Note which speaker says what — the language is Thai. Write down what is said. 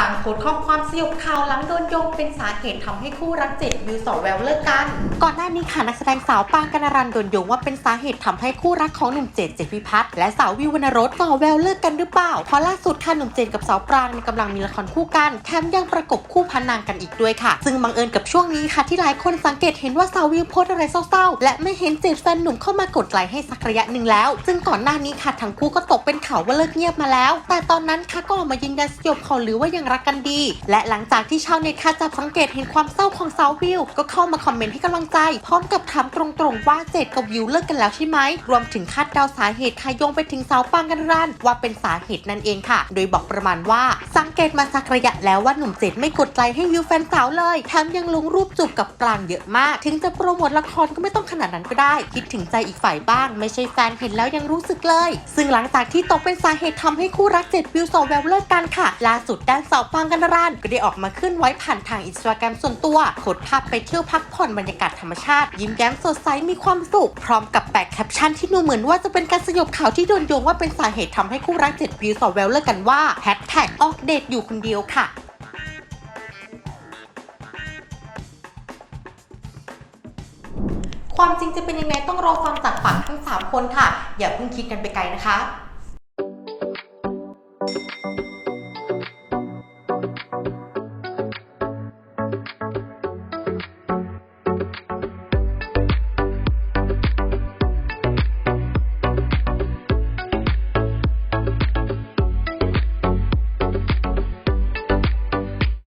Speaker 1: ต่างโพสต์ข้อความสยบข่าวหลังโดนโยงเป็นสาเหตุทำให้คู่รักเจ็ดวิวสอแววเลิกกัน ก่อนหน้านี้ค่ะนักแสดงสาวปางกนารันโดนโยงว่าเป็นสาเหตุทำให้คู่รักของหนุ่มเจดเจดพิพัฒน์และสาววิววรรณรสต่อแววเลิกกันหรือเปล่าเพราะล่าสุดค่ะหนุ่มเจนกับสาวปรางเนี่ยกำลังมีละครคู่กันแถมยังประกบคู่พันนางกันอีกด้วยค่ะ ซึ่งบังเอิญกับช่วงนี้ค่ะที่หลายคนสังเกตเห็นว่าสาววิวโพสอะไรเศร้าๆ และไม่เห็นเจดแฟนหนุ่มเข้ามากดไลค์ให้สักระยะหนึ่งแล้ว ซึ่งก่อนหน้านี้ค่ะทั้งคู่ก็ตกเป็นข่าวว่าเลิกเงียบมาแล้ว แต่ตอนนั้นค่ะก็ออกมายืนยันสยบข่าวหรือว่ายังรักกันดี และหลังจากที่ชาวเน็ตค่ะจับสังเกตเห็นความเศร้าของสาววิว ก็เข้ามาคอมเมนต์ให้กำลังใจ พร้อมกับถามตรงๆว่าเจดกับวิวเลิกกันแล้วใช่ไหม รวมถึงคาดเดาสาเหตุค่ะโยงไปถึงสาวปางกันรันว่าเป็นสาเหตุนั่นเองค่ะ โดยบอกประมาณว่าสังเกตมาสักระยะแล้วว่าหนุ่มเจดไม่กดไลค์ให้วิวแฟนสาวเลยแถมยังลงรูปจูบกับปรางเยอะมาก ถึงจะโปรโมทละครก็ไม่ต้องขนาดนั้นก็ได้ คิดถึงใจอีกฝ่ายบ้าง ไม่ใช่แฟนเห็นแล้วยังรู้สึกเลย ซึ่งหลังจากที่ตกเป็นสาเหตุทำให้คู่รักเจ็ดวิวสองแววเลิกกันค่ะล่าสุดด้านสาวปางกันรันก็ได้ออกมาขึ้นไว้ผ่านทางอินสตาแกรมส่วนตัวโพสภาพไปเที่ยวพักผ่อนบรรยากาศธรรมชาติ ยิ้มแย้มสดใสมีความสุข พร้อมกับแปะแคปชั่นที่ดูเหมือนว่าจะเป็นการสยบข่าวที่โดนโยงว่าเป็นสาเหตุทำให้คู่รักเจ็ดวิวสอแววเลิกกันว่าแฮชแท็กออกเดทอยู่คนเดียวค่ะความจริงจะเป็นยังไงต้องรอฟังจากปากทั้ง 3 คนค่ะ อย่าเพิ่งคิดกันไปไกลนะคะ